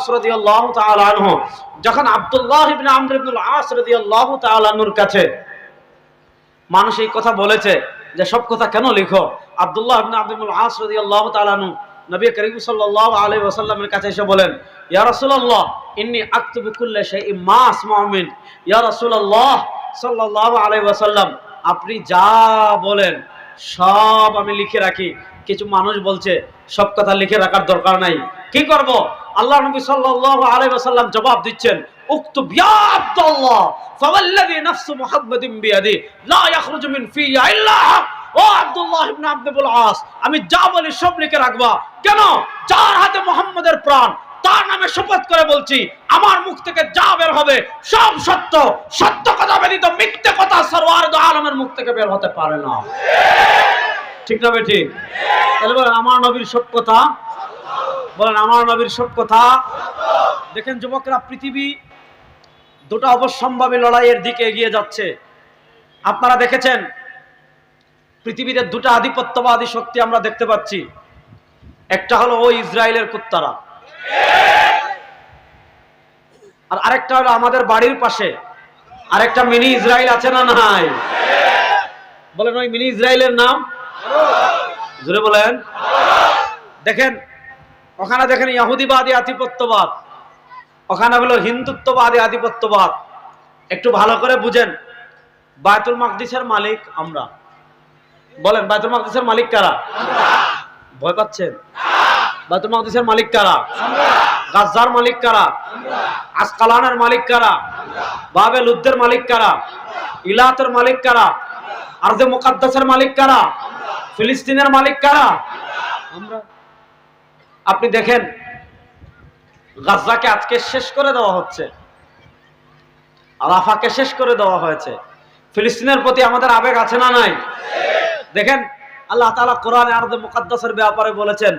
আস রাদিয়াল্লাহু তাআলা আনহু, যখন আব্দুল্লাহ ইবনে আমর আস রাদিয়াল্লাহু তাআলা কাছে মানুষ এই কথা বলেছে যে, সব কথা কেন লিখো? আব্দুল্লাহ ইবনে আস রাদিয়াল্লাহু তাআলা আনহু নবী করিম সাল্লাল্লাহু আলাইহি ওয়াসাল্লামের কাছে এসে বলেন, ইয়া রাসূলুল্লাহ, ইন্নী কুল্লা মা মিন। ইয়া রাসূলুল্লাহ সাল্লাল্লাহু আলাইহি ওয়াসাল্লাম, আপনি যা বলেন, সব আমি লিখে রাখি। কিছু মানুষ বলছে, সব কথা লিখে রাখার দরকার নাই। কি করব? আল্লাহ নবী সাল্লাল্লাহু আলাইহি ওয়াসাল্লাম জবাব দিচ্ছেন নাফসু মুহাম্মাদিন বিয়াদি লা মিন ফিয়া ইল্লা ও আব্দুল্লাহ ইবনে আব্দুল আস, আমি যা বলি সব লিখে রাখবা। কেন? যার হাতে মোহাম্মদের প্রাণ, তার নামে শপথ করে বলছি, আমার মুখ থেকে যা বের হবে সব সত্য। সত্য কথা ব্যতীত মিথ্যে কথা সরওয়ার আলমের মুখ থেকে বের হতে পারে না। ঠিক না বেটি তাহলে আমার নবীর সব কথা বলেন, আমার নবীর সব কথা। দেখেন যুবকরা, পৃথিবী দুটো অবশ্যম্ভাবী লড়াইয়ের দিকে এগিয়ে যাচ্ছে। আপনারা দেখেছেন, পৃথিবীতে দুটো আধিপত্যবাদী শক্তি আমরা দেখতে পাচ্ছি। একটা হলো ওই ইসরায়েলের কুত্তারা। আর আরেকটা হলো আমাদের বাড়ির পাশে। আরেকটা মিনি ইসরায়েল আছে না নাই? বলেন, ওই মিনি ইসরায়েলের নাম? জুড়ে বলেন। দেখেন ওখানে দেখেন ইহুদিবাদী আধিপত্যবাদ। ওখানে হলো হিন্দুত্ববাদী আধিপত্যবাদ। একটু ভালো করে বুঝেন। বায়তুল মাকদিসের মালিক আমরা। বলেন বায়তুল মাকদিসের মালিক কারা? ভয় পাচ্ছেন? বায়তুল মাকদিসের মালিক কারা? গাজ্জার মালিক কারা? আসকালানের মালিক কারা? বাবেল উদ্দের মালিক কারা? ইলাতের মালিক কারা? আরদে মুকাদ্দাসের মালিক কারা? ফিলিস্তিনের মালিক কারা? আমরা আপনি দেখেন গাজাকে আজকে শেষ করে দেওয়া হচ্ছে। আলাফাকে শেষ করে দেওয়া হয়েছে। ফিলিস্তিনের প্রতি আমাদের আবেগ আছে না নাই? দেখেন, আল্লাহ তালা কোরআনে আরদে মুকাদ্দাসের ব্যাপারে বলেছেন,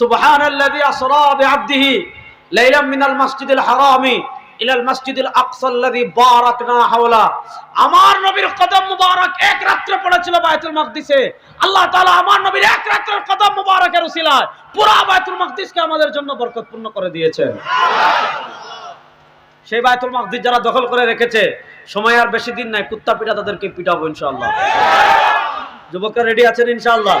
সুবহানাল্লাযী আসরা বিআবদিহি লাইলাম মিনাল মাসজিদিল হারামি ইলাল মাসজিদিল আকসাল্লাযী বারাকনা হাওলা। আমার নবীর কদম মুবারক এক রাত্রে পড়েছিল বায়তুল মাকদিসে। আল্লাহ তাআলা আমার নবীর এক রাত্রের কদম মুবারকের উসিলায় পুরো বায়তুল মাকদিসকে আমাদের জন্য বরকতপূর্ণ করে দিয়েছেন। সেই বায়তুল মাকদিস যারা দখল করে রেখেছে, সময় আর বেশি দিন নাই, কুত্তা পিটা তাদেরকে পিটাবো ইনশাআল্লাহ। যুবকরা রেডি আছেন ইনশাআল্লাহ?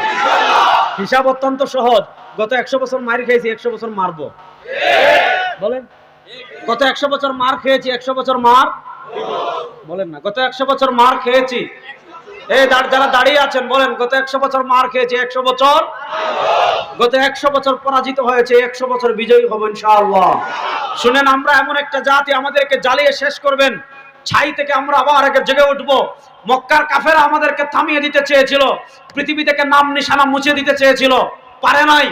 হিসাব অত্যন্ত সহজ। গত একশো বছর মার খেয়েছি একশো বছর মারবো। বলেন। গত একশো বছর মার খেয়েছি, একশো বছর মার? বলেন না, গত একশো বছর মার খেয়েছি। এই যারা দাঁড়িয়ে আছেন, বলেন, গত একশো বছর মার খেয়েছি, একশো বছর? গত একশো বছর পরাজিত হয়েছে, একশো বছর বিজয়ী হব ইনশাআল্লাহ। শুনেন, আমরা এমন একটা জাতি আমাদেরকে জ্বালিয়ে শেষ করবেন। ছাই থেকে আমরা আবার আগে জেগে উঠবো। মক্কার কাফেরা আমাদেরকে থামিয়ে দিতে চেয়েছিল, পৃথিবী থেকে নাম নিশানা মুছে দিতে চেয়েছিল। পারে নাই